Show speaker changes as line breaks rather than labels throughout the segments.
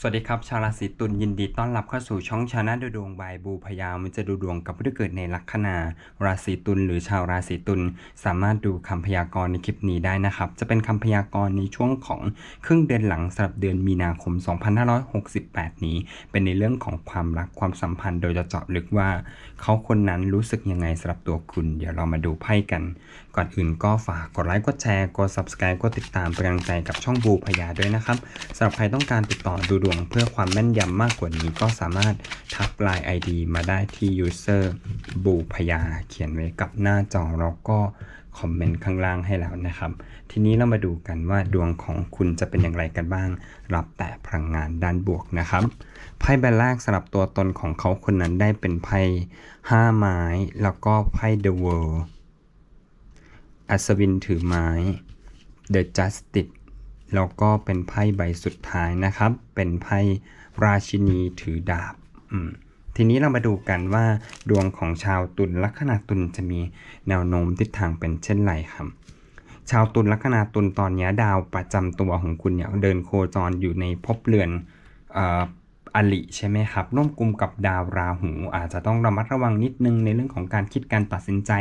สวัสดีครับ ชาวราศีตุลยินดีต้อนรับเข้าสู่ช่องชาแนลดูดวงบายบูพยาวมันจะดูดวงกับผู้ที่เกิดในลัคนา ราศีตุลหรือชาวราศีตุลสามารถดูคำพยากรณ์ในคลิปนี้ได้นะครับ จะเป็นคำพยากรณ์ในช่วงของครึ่งเดือนหลังสำหรับเดือนมีนาคม 2568 นี้ เป็นในเรื่องของความรักความสัมพันธ์ โดยจะเจาะลึกว่า เขาคนนั้นรู้สึกยังไงสำหรับตัวคุณ เดี๋ยวเรามาดูไพ่กัน ก่อนอื่นก็ฝากกดไลค์กดแชร์กด subscribe กดติดตามเป็นกำลังใจกับช่องบูพยาด้วยนะครับสำหรับใครต้องการติดต่อดูดวงเพื่อความแม่นยำมากกว่านี้ก็สามารถทักไลน์ ID มาได้ที่ user บูพยา เขียนไว้กับหน้าจอแล้วก็คอมเมนต์ข้างล่างให้แล้วนะครับ ทีนี้เรามาดูกันว่าดวงของคุณจะเป็นอย่างไรกันบ้าง รับแต่พลังงานด้านบวกนะครับ ไพ่ใบแรกสำหรับตัวตนของเขาคนนั้นได้เป็นไพ่ห้าไม้ แล้วก็ไพ่ The World อัศวินถือไม้ The Justice แล้วก็เป็นไพ่ใบสุดท้ายนะครับ เป็นไพ่ราชินีถือดาบทีนี้เรามาดูกันว่าดวงของชาวตุลลัคนาตุลจะมีแนวโน้มทิศทางเป็นเช่นไรครับ ชาวตุลลัคนาตุลตอนนี้ดาวประจำตัวของคุณเนี่ยเดินโคจรอยู่ในภพเรือนเอลิใช่ไหมครับ ร่วมกลุ่มกับดาวราหู อาจจะต้องระมัดระวังนิดนึงในเรื่องของการคิดการตัดสินใจ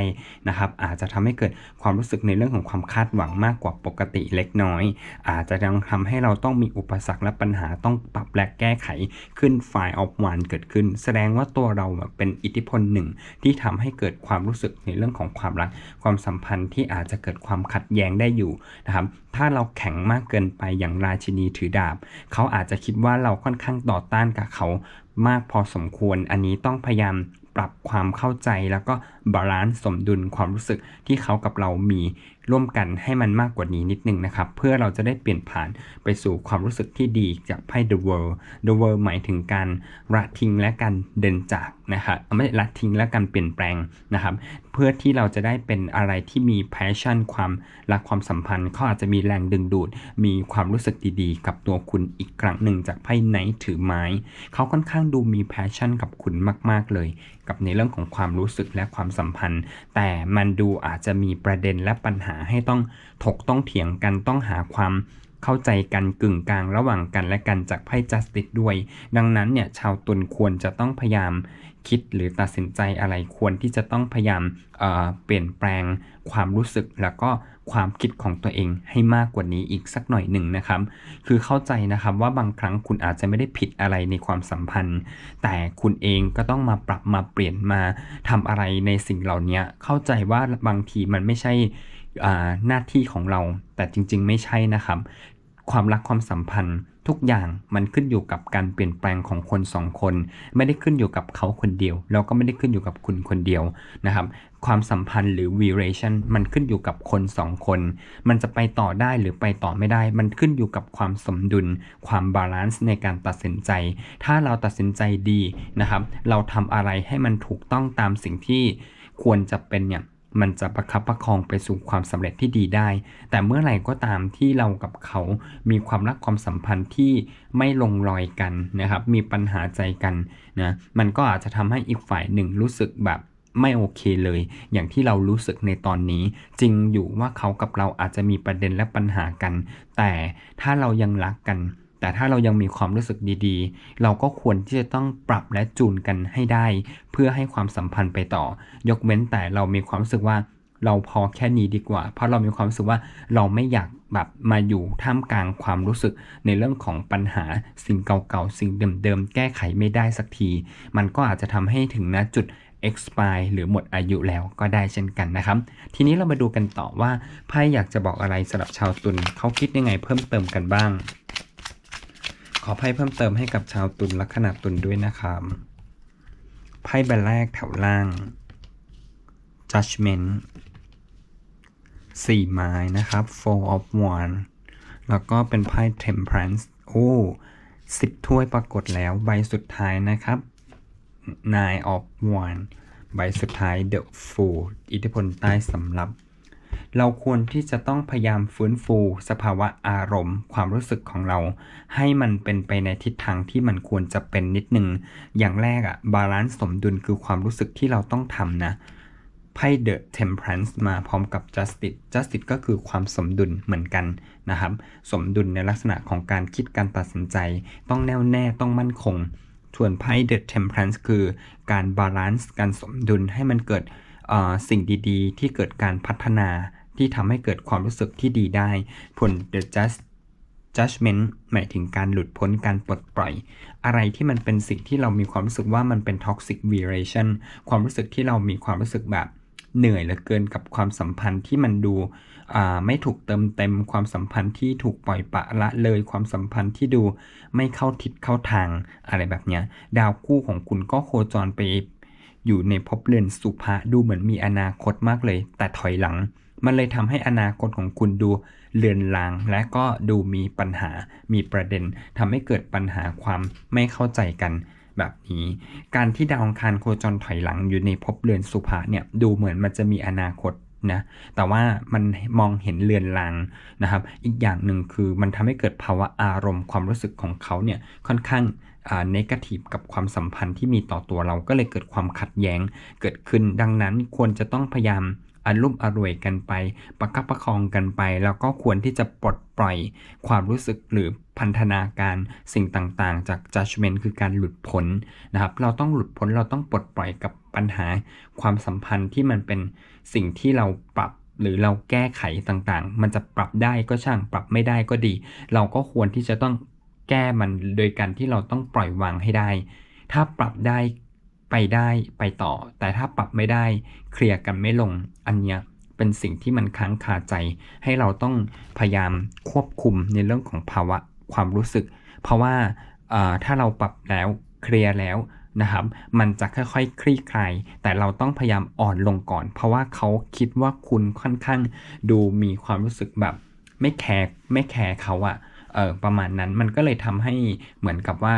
นะครับ อาจจะทำให้เกิดความรู้สึกในเรื่องของความคาดหวังมากกว่าปกติเล็กน้อย อาจจะยังทำให้เราต้องมีอุปสรรคและปัญหาต้องปรับและแก้ไขขึ้นไฟล์ออฟวันเกิดขึ้น แสดงว่าตัวเราเป็นอิทธิพลหนึ่ง ที่ทำให้เกิดความรู้สึกในเรื่องของความรัก ความสัมพันธ์ที่อาจจะเกิดความขัดแย้งได้อยู่นะครับ ถ้าเราแข็งมากเกินไปอย่างราชินีถือดาบ เขาอาจจะคิดว่าเราค่อนข้างต่อต้านกับเขามากพอสมควร อันนี้ต้องพยายามปรับความเข้าใจแล้วก็บาลานซ์สมดุลความรู้สึกที่เขากับเรามี ร่วมกันให้มันมากกว่านี้นิดนึงนะครับ เพื่อเราจะได้เปลี่ยนผ่านไปสู่ความรู้สึกที่ดีจากไพ่ The World The World หมายถึงการละทิ้งและการเดินจากนะครับไม่ละทิ้งและการเปลี่ยนแปลงนะครับ เพื่อที่เราจะได้เป็นอะไรที่มี passion ความรักความสัมพันธ์เขาอาจจะมีแรงดึงดูด มีความรู้สึกดีๆ กับตัวคุณอีกครั้งหนึ่งจากไพ่ไนท์ถือไม้เขาค่อนข้างดูมี passion กับคุณมาก ๆเลย กับในเรื่องของความรู้สึกและความสัมพันธ์ แต่มันดูอาจจะมีประเด็นและปัญหาให้ต้องถกต้องเถียงกันต้องหาความเข้าใจกันกึ่งกลางระหว่างกันและกันจากไพ่จัสติสด้วย ดังนั้นเนี่ยชาวตุลควรจะต้องพยายามคิดหรือตัดสินใจอะไรควรที่จะต้องพยายามเเปลี่ยนแปลงความรู้สึกแล้วก็ความคิดของตัวเองให้มากกว่านี้อีกสักหน่อยหนึ่งนะครับ คือเข้าใจนะครับว่าบางครั้งคุณอาจจะไม่ได้ผิดอะไรในความสัมพันธ์ แต่คุณเองก็ต้องมาปรับมาเปลี่ยนมาทำอะไรในสิ่งเหล่านี้เข้าใจว่าบางทีมันไม่ใช่ หน้าที่ของเรา แต่จริง ๆ ไม่ใช่นะครับ ความรักความสัมพันธ์ทุกอย่างมันขึ้นอยู่กับการเปลี่ยนแปลงของคนสองคน ไม่ได้ขึ้นอยู่กับเขาคนเดียว แล้วก็ไม่ได้ขึ้นอยู่กับคุณคนเดียวนะครับ ความสัมพันธ์หรือ relation มันขึ้นอยู่กับคนสองคน มันจะไปต่อได้หรือไปต่อไม่ได้ มันขึ้นอยู่กับความสมดุล ความบาลานซ์ในการตัดสินใจ ถ้าเราตัดสินใจดีนะครับ เราทำอะไรให้มันถูกต้องตามสิ่งที่ควรจะเป็นเนี่ย มันจะประคับประคองไปสู่ความสำเร็จที่ดีได้ แต่เมื่อไหร่ก็ตามที่เรากับเขามีความรักความสัมพันธ์ที่ไม่ลงรอยกันนะครับ มีปัญหาใจกันนะ มันก็อาจจะทำให้อีกฝ่ายหนึ่งรู้สึกแบบไม่โอเคเลย อย่างที่เรารู้สึกในตอนนี้ จริงอยู่ว่าเขากับเราอาจจะมีประเด็นและปัญหากัน แต่ถ้าเรายังรักกัน แต่ถ้าเรายังมีความรู้สึกดีๆ เราก็ควรที่จะต้องปรับและจูนกันให้ได้ เพื่อให้ความสัมพันธ์ไปต่อ ยกเว้นแต่เรามีความรู้สึกว่าเราพอแค่นี้ดีกว่า เพราะเรามีความรู้สึกว่าเราไม่อยากแบบมาอยู่ท่ามกลางความรู้สึกในเรื่องของปัญหาสิ่งเก่าๆ สิ่งเดิมๆ แก้ไขไม่ได้สักที มันก็อาจจะทำให้ถึงณจุด expire หรือหมดอายุแล้วก็ได้เช่นกันนะครับ ทีนี้เรามาดูกันต่อว่าไพ่อยากจะบอกอะไรสำหรับชาวตุลเขาคิดยังไงเพิ่มเติมกันบ้าง อไพ่เพิ่มเติมให้กับชาวตุลลัคนาตุลด้วยนะครับไพ่ใบแรกแถวล่าง judgment สี่ไม้นะครับ four of one แล้วก็เป็นไพ่ temperance โอ้สิบถ้วยปรากฏแล้วใบสุดท้ายนะครับ nine of one ใบสุดท้าย the fool อิทธิพลใต้สำรับ เราควรที่จะต้องพยายามฟื้นฟูสภาวะอารมณ์ ความรู้สึกของเรา ให้มันเป็นไปในทิศทางที่มันควรจะเป็นนิดนึง อย่างแรกอะบาลานซ์สมดุลคือความรู้สึกที่เราต้องทำนะไพ่ The Temperance มาพร้อมกับ Justice Justice ก็คือความสมดุลเหมือนกันนะครับ สมดุลในลักษณะของการคิดการตัดสินใจ ต้องแน่วแน่ต้องมั่นคง ส่วนไพ่ The Temperance คือการบาลานซ์การสมดุลให้มันเกิดสิ่งดีๆ ที่เกิดการพัฒนา ที่ทำให้เกิดความรู้สึกที่ดีได้ ผล The Just judgment หมายถึงการหลุดพ้นการปลดปล่อย อะไรที่มันเป็นสิ่งที่เรามีความรู้สึกว่ามันเป็น toxic relation ความรู้สึกที่เรามีความรู้สึกแบบเหนื่อยเหลือเกินกับความสัมพันธ์ที่มันดูไม่ถูกเติมเต็มความสัมพันธ์ที่ถูกปล่อยปะละเลยความสัมพันธ์ที่ดูไม่เข้าทิศเข้าทางอะไรแบบนี้ดาวคู่ของคุณก็โคจรไปอยู่ในภพเรือนสุภะดูเหมือนมีอนาคตมากเลย แต่ถอยหลัง มันเลยทำให้อนาคตของคุณดูเลือนลาง และก็ดูมีปัญหา มีประเด็นทำให้เกิดปัญหาความไม่เข้าใจกันแบบนี้ การที่ดาวองคารโคจรถอยหลังอยู่ในภพเรือนสุภาเนี่ยดูเหมือนมันจะมีอนาคตนะแต่ว่ามันมองเห็นเลือนลางนะครับ อีกอย่างหนึ่งคือมันทำให้เกิดภาวะอารมณ์ความรู้สึกของเขาเนี่ยค่อนข้างเนกาทีฟกับความสัมพันธ์ที่มีต่อตัวเราก็เลยเกิดความขัดแย้งเกิดขึ้นดังนั้นควรจะต้องพยายาม อารมณ์อร่วยกันไป ประคับประคองกันไป แล้วก็ควรที่จะปลดปล่อยความรู้สึกหรือพันธนาการสิ่งต่างๆ จาก judgment คือการหลุดพ้นนะครับ เราต้องหลุดพ้นเราต้องปลดปล่อยกับปัญหา ความสัมพันธ์ที่มันเป็นสิ่งที่เราปรับหรือเราแก้ไขต่างๆ มันจะปรับได้ก็ช่างปรับไม่ได้ก็ดี เราก็ควรที่จะต้องแก้มันโดยการที่เราต้องปล่อยวางให้ได้ ถ้าปรับได้ ไปได้ไปต่อ แต่ถ้าปรับไม่ได้เคลียร์กันไม่ลงอันเนี้ยเป็นสิ่งที่มันค้างคาใจ ให้เราต้องพยายามควบคุมในเรื่องของภาวะความรู้สึก เพราะว่าถ้าเราปรับแล้วเคลียร์แล้วนะครับ มันจะค่อยๆ คลี่คลาย แต่เราต้องพยายามอ่อนลงก่อน เพราะว่าเขาคิดว่าคุณค่อนข้างดูมีความรู้สึกแบบไม่แคร์ไม่แคร์เขาอะเออประมาณนั้นมันก็เลยทำให้เหมือนกับว่า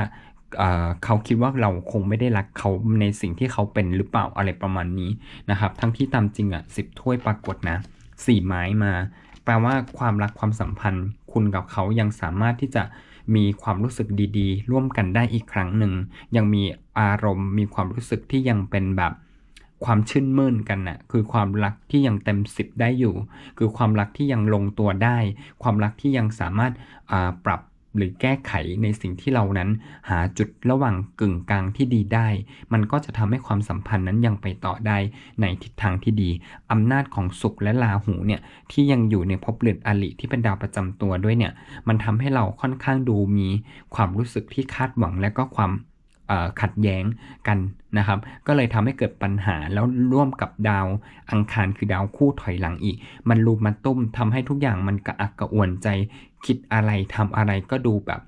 เขาคิดว่าเราคงไม่ได้รักเขาในสิ่งที่เขาเป็นหรือเปล่าอะไรประมาณนี้นะครับ ทั้งที่ตามจริงอะสิบถ้วยปรากฏนะสี่ไม้มา แปลว่าความรักความสัมพันธ์ คุณกับเขายังสามารถที่จะมีความรู้สึกดีๆ ร่วมกันได้อีกครั้งหนึ่ง ยังมีอารมณ์ มีความรู้สึกที่ยังเป็นแบบความชื่นมื่นกันนะ่ะคือความรักที่ยังเต็มสิบได้อยู่ คือความรักที่ยังลงตัวได้ ความรักที่ยังสามารถปรับ หรือแก้ไขในสิ่งที่เรานั้นหาจุดระหว่างกึ่งกลางที่ดีได้ มันก็จะทำให้ความสัมพันธ์นั้นยังไปต่อได้ในทิศทางที่ดีอำนาจของสุขและลาหูเนี่ยที่ยังอยู่ในภพเรือนอลิที่เป็นดาวประจำตัวด้วยเนี่ยมันทำให้เราค่อนข้างดูมีความรู้สึกที่คาดหวังและก็ความขัดแย้งกันนะครับ ก็เลยทำให้เกิดปัญหาแล้วร่วมกับดาวอังคารคือดาวคู่ถอยหลังอีก มันรูมันตุ้มทำให้ทุกอย่างมันกระอักกระอ่วนใจ คิดอะไรทำอะไรก็ดูแบบ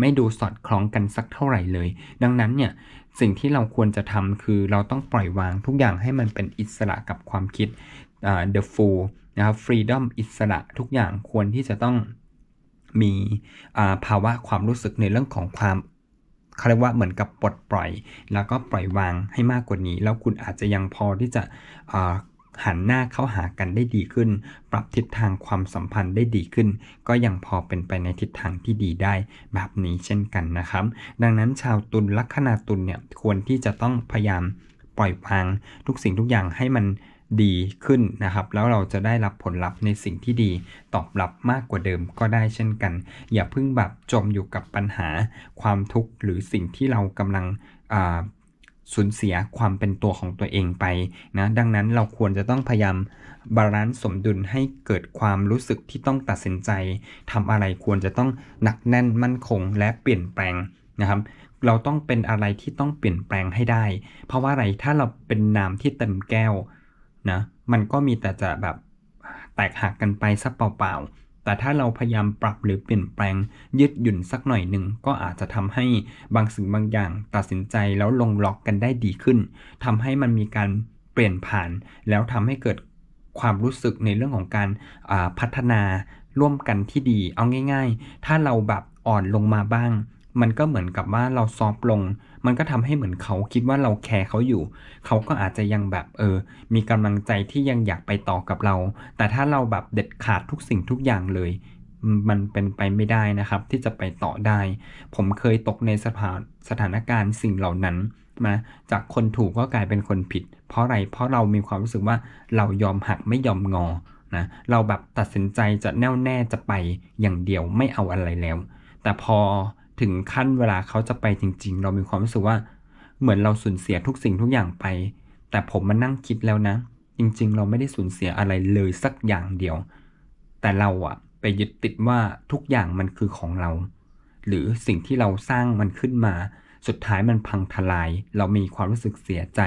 ไม่ดูสอดคล้องกันสักเท่าไหร่เลย ดังนั้นเนี่ยสิ่งที่เราควรจะทำคือเราต้องปล่อยวางทุกอย่างให้มันเป็นอิสระกับความคิด the full นะครับ freedom อิสระทุกอย่างควรที่จะต้องมีภาวะความรู้สึกในเรื่องของความเขาเรียกว่าเหมือนกับปลดปล่อย แล้วก็ปล่อยวางให้มากกว่านี้ แล้วคุณอาจจะยังพอที่จะ หันหน้าเข้าหากันได้ดีขึ้น ปรับทิศทางความสัมพันธ์ได้ดีขึ้น ก็ยังพอเป็นไปในทิศทางที่ดีได้แบบนี้เช่นกันนะครับ ดังนั้นชาวตุลลัคนาตุลเนี่ยควรที่จะต้องพยายามปล่อยวาง ทุกสิ่งทุกอย่างให้มันดีขึ้นนะครับ แล้วเราจะได้รับผลลัพธ์ในสิ่งที่ดีตอบรับมากกว่าเดิมก็ได้เช่นกัน อย่าเพิ่งแบบจมอยู่กับปัญหาความทุกข์หรือสิ่งที่เรากำลัง สูญเสียความเป็นตัวของตัวเองไปนะดังนั้นเราควรจะต้องพยายามบาลานซ์สมดุลให้เกิดความรู้สึกที่ต้องตัดสินใจทำอะไรควรจะต้องหนักแน่นมั่นคงและเปลี่ยนแปลงนะครับเราต้องเป็นอะไรที่ต้องเปลี่ยนแปลงให้ได้ เพราะว่าอะไรถ้าเราเป็นน้ำที่เต็มแก้วนะมันก็มีแต่จะแบบแตกหักกันไปสักเปล่าๆ แต่ถ้าเราพยายามปรับหรือเปลี่ยนแปลงยืดหยุ่นสักหน่อยหนึ่งก็อาจจะทำให้บางสิ่งบางอย่างตัดสินใจแล้วลงล็อกกันได้ดีขึ้นทำให้มันมีการเปลี่ยนผ่าน แล้วทำให้เกิดความรู้สึกในเรื่องของการพัฒนาร่วมกันที่ดี เอาง่าย ๆ ถ้าเราแบบอ่อนลงมาบ้าง มันก็เหมือนกับว่าเราซอฟลง มันก็ทำให้เหมือนเขาคิดว่าเราแคร์เขาอยู่ เขาก็อาจจะยังแบบเออ มีกำลังใจที่ยังอยากไปต่อกับเรา แต่ถ้าเราแบบเด็ดขาดทุกสิ่งทุกอย่างเลย มันเป็นไปไม่ได้นะครับ ที่จะไปต่อได้ ผมเคยตกในสถานสถานการณ์สิ่งเหล่านั้นนะจากคนถูกก็กลายเป็นคนผิด เพราะอะไรเพราะเรามีความรู้สึกว่าเรายอมหักไม่ยอมงอนะเราแบบตัดสินใจจะแน่วแน่จะไปอย่างเดียวไม่เอาอะไรแล้ว แต่พอ ถึงขั้นเวลาเขาจะไปจริง ๆ เรามีความรู้สึกว่าเหมือนเราสูญเสียทุกสิ่งทุกอย่างไป แต่ผมมานั่งคิดแล้วนะ จริง ๆ เราไม่ได้สูญเสียอะไรเลยสักอย่างเดียว แต่เราอะไปยึดติดว่าทุกอย่างมันคือของเรา หรือสิ่งที่เราสร้างมันขึ้นมา สุดท้ายมันพังทลาย เรามีความรู้สึกเสียใจ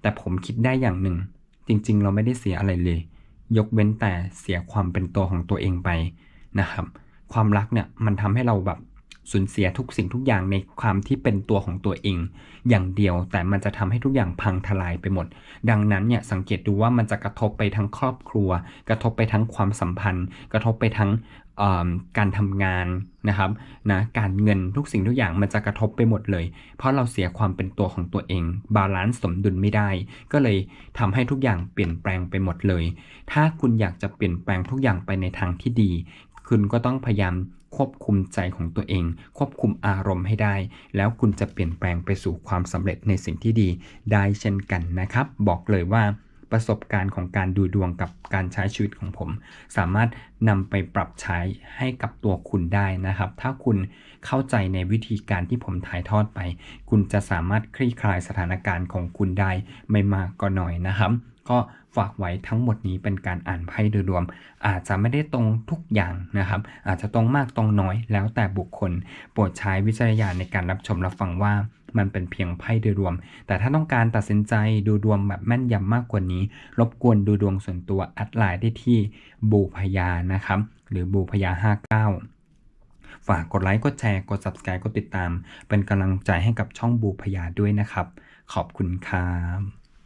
แต่ผมคิดได้อย่างหนึ่ง จริง ๆ เราไม่ได้เสียอะไรเลย ยกเว้นแต่เสียความเป็นตัวของตัวเองไปนะครับ ความรักเนี่ยมันทำให้เราแบบ สูญเสียทุกสิ่งทุกอย่างในความที่เป็นตัวของตัวเอง อย่างเดียวแต่มันจะทำให้ทุกอย่างพังทลายไปหมด ดังนั้นเนี่ยสังเกตดูว่ามันจะกระทบไปทั้งครอบครัว กระทบไปทั้งความสัมพันธ์ กระทบไปทั้งการทำงานนะครับนะการเงินทุกสิ่งทุกอย่างมันจะกระทบไปหมดเลย เพราะเราเสียความเป็นตัวของตัวเอง บาลานซ์สมดุลไม่ได้ ก็เลยทำให้ทุกอย่างเปลี่ยนแปลงไปหมดเลย ถ้าคุณอยากจะเปลี่ยนแปลงทุกอย่างไปในทางที่ดี คุณก็ต้องพยายาม ควบคุมใจของตัวเอง ควบคุมอารมณ์ให้ได้ แล้วคุณจะเปลี่ยนแปลงไปสู่ความสำเร็จในสิ่งที่ดีได้เช่นกันนะครับ บอกเลยว่าประสบการณ์ของการดูดวงกับการใช้ชีวิตของผม สามารถนำไปปรับใช้ให้กับตัวคุณได้นะครับ ถ้าคุณเข้าใจในวิธีการที่ผมถ่ายทอดไป คุณจะสามารถคลี่คลายสถานการณ์ของคุณได้ไม่มากก็น้อยนะครับ ก็ฝากไว้ทั้งหมดนี้เป็นการอ่านไพ่โดยรวม อาจจะไม่ได้ตรงทุกอย่างนะครับ อาจจะตรงมากตรงน้อยแล้วแต่บุคคล โปรดใช้วิจารณญาณในการรับชมรับฟังว่ามันเป็นเพียงไพ่โดยรวม แต่ถ้าต้องการตัดสินใจดูดวงแบบแม่นยำมากกว่านี้ รบกวนดูดวงส่วนตัวแอดไลน์ได้ที่บูพยานะครับ หรือบูพยา 59ฝากกดไลค์ กดแชร์ กด subscribe กดติดตาม เป็นกำลังใจให้กับช่องบูพยาด้วยนะครับ ขอบคุณครับ